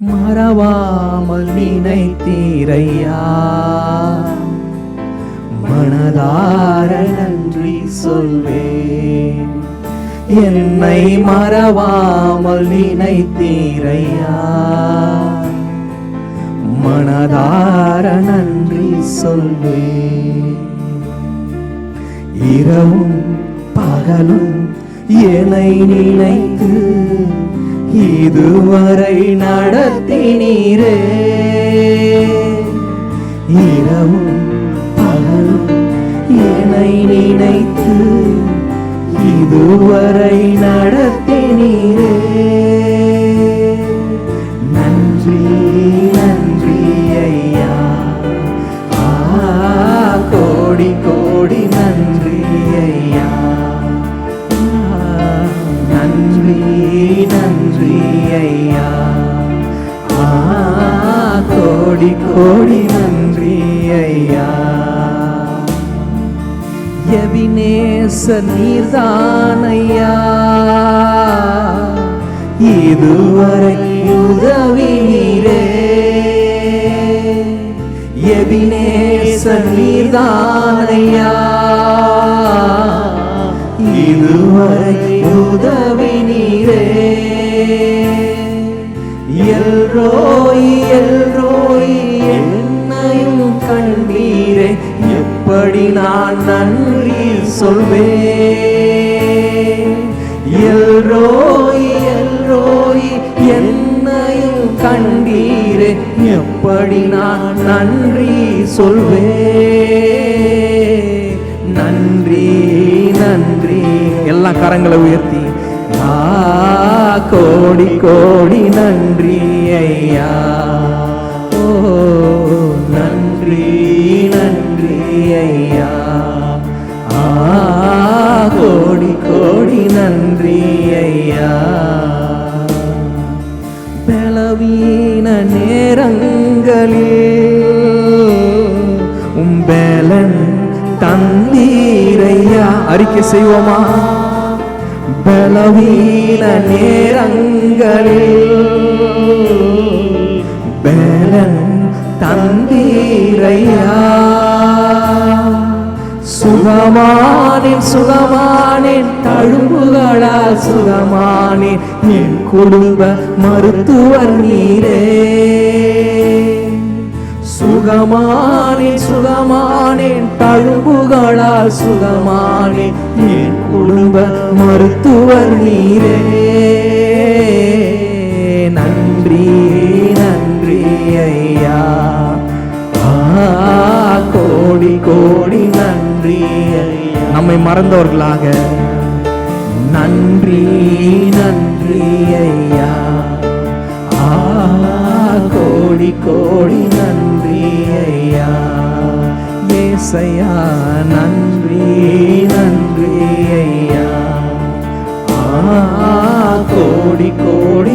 மறவாமல் நினைத்தீரையா? மனதார நன்றி சொல்வேன் என்னை மறவாமல் நினைத்தீரையா? மனதார நன்றி சொல்வேன் இரவும் பகலும் என்னை நினைத்து இதுவரை நடத்தினீரே இரவும் கோடி கோடி நன்றி ஐயா. எபினேச நீர்தானையா இதுவரை உதவி நீரே எபினேச நீர்தானையா இதுவரை உதவி நீரே எல்ரோய் எல்ரோய் என்னையும் கண்டீரே. எப்படி நான் நன்றி சொல்வேன்? எல்ரோய் எல்ரோய் என்னையும் கண்டீரே. எப்படி நான் நன்றி சொல்வேன்? நன்றி நன்றி. எல்லா கரங்களை உயர்த்தி. கோடி கோடி நன்றி ஐயா. ஓ நன்றி நன்றி ஐயா. ஆ கோடி கோடி நன்றி ஐயா. பலவீன நேரங்களில் உம்பேலன் தந்தீரையா அறிக்கை செய்வோமா? பலவீன நேர நேரங்களில் பேலன் தந்தீரையா? சுகமானேன் சுகமானேன் தழும்புகளால் சுகமானேன் என் குடும்ப மருத்துவர் நீரே. சுகமானேன் சுகமானேன் தழும்புகளால் சுகமானேன் என் குடும்ப மருத்துவர் நீரே. கோடி நன்றி நம்மை மறந்தவர்களாக. நன்றி நன்றி ஐயா. ஆ கோடி கோடி நன்றி ஐயா. ஏசையா நன்றி நன்றி ஐயா. ஆ கோடி கோடி